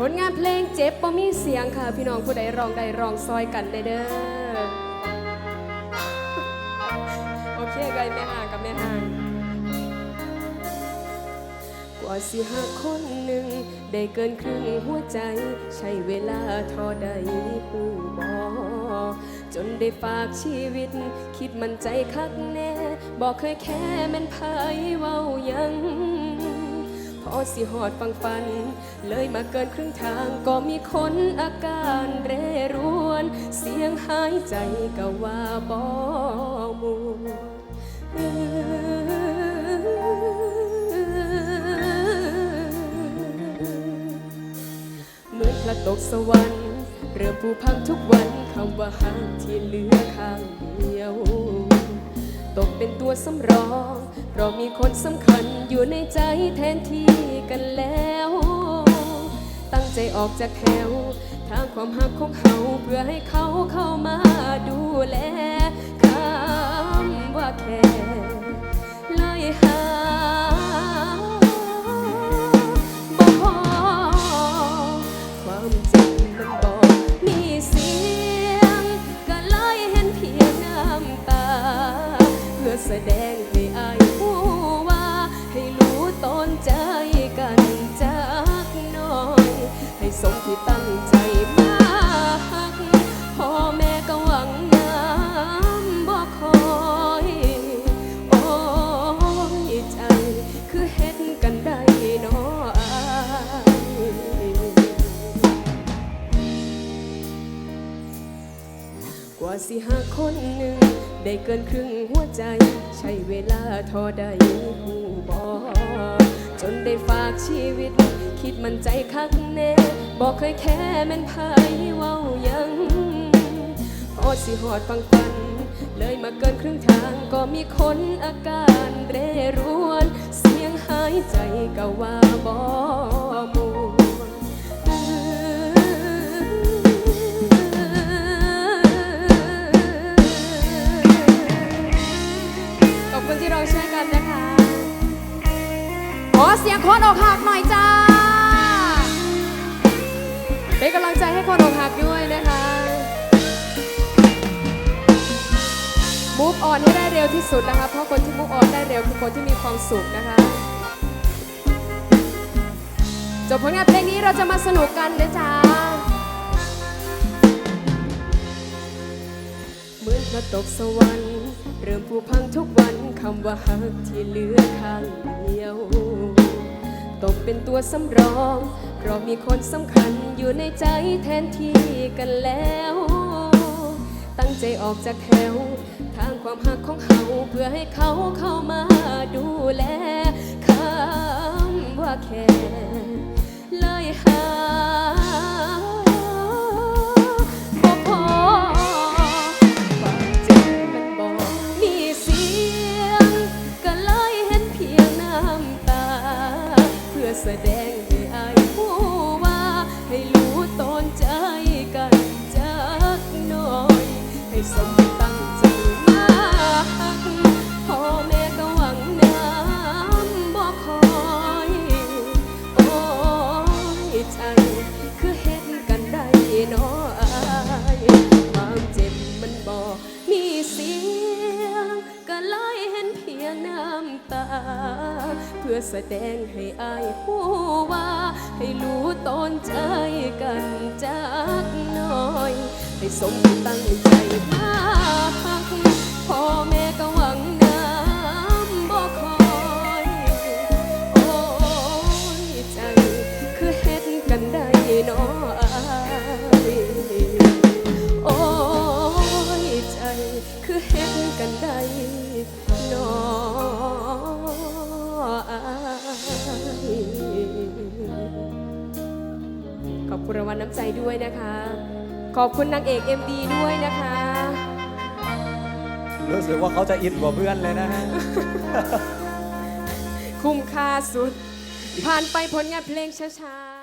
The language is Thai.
ผลงานเพลงเจ็บบ่มีเสียงค่ะ พี่น้องผู้ใดร้องใดร้องซอยกันได้เด้อโอเคไกแม่ห่างกับแม่ห่างกว่าสิหาคนหนึ่ง ได้เกินครึ่งหัวใจ ใช้เวลาเทอใดผู้บอจนได้ฝากชีวิต คิดมันใจคักแน่ บอกเคยแค่แม่นพายเว้ายัง พอสิหอดฟังฟัน เลยมาเกินครึ่งทางก็มีคนอาการเร่รวน เสียงหายใจก็ว่าบ่มูเหมือนพระตกสวรรค์เริ่มผูพังทุกวันคำว่าหักที่เหลือข้างเดียว เป็นตัวสำรอง เพราะมีคนสำคัญอยู่ในใจแทนที่กันแล้ว ตั้งใจออกจากแถว ทางความหักของเขาเพื่อให้เขาเข้ามาดูแลคำว่าแค่ ตั้งใจมาหักพ่อแม่ก็หวังน้ำบ่คอยโอ้ยใจ คือเฮ็ดกันได้เนาะอายกว่าสิหาคนหนึ่ง ได้เกินครึ่งหัวใจ ใช้เวลาทอใดหูบอ จนได้ฝากชีวิต คิดมันใจคักแน่บอกเคยแค่แม่นพายเว้ายังพอสิหอดฟังฟัน เลยมาเกินครึ่งทางก็มีคนอาการเร่ร้วน เสียงหายใจก็ว่าบอมวนขอบคุณที่เราช่วยกันนะคะ สียงคนอกหักหน่อยจ้า เป็นกำลังใจให้คนอกหักด้วยนะคะมูฟออนให้ได้เร็วที่สุดนะคะ เพราะคนที่มูฟออนได้เร็วคือคนที่มีความสุขนะคะ จบผลงานเพลงนี้เราจะมาสนุกกันนะจ๊ะเหมือนพระตกสวรรค์ เริ่มผูพังทุกวันคำว่าหักที่เหลือข้างเดียวตกเป็นตัวสำรอง เพราะมีคนสำคัญอยู่ในใจแทนที่กันแล้ว ตั้งใจออกจากแถว ทางความหักของเขาเพื่อให้เขาเข้ามาดูแลคำว่าแค่เลยหา แสดงให้อายผู้ว่า ให้รู้ต้นใจกันจากหน่อย ให้สม พื่อแสดงให้อายผู้ว่า ให้รู้ต้นใจกันจากหน่อย ให้สมตั้งใจมา ขอบคุณรางวัลน้ำใจด้วยนะคะ ขอบคุณนางเอก MD ด้วยนะคะ รู้สึกว่าเขาจะอินกว่าเพื่อนเลยนะฮะ คุ้มค่าสุด ผ่านไปผลงานเพลงช้าๆ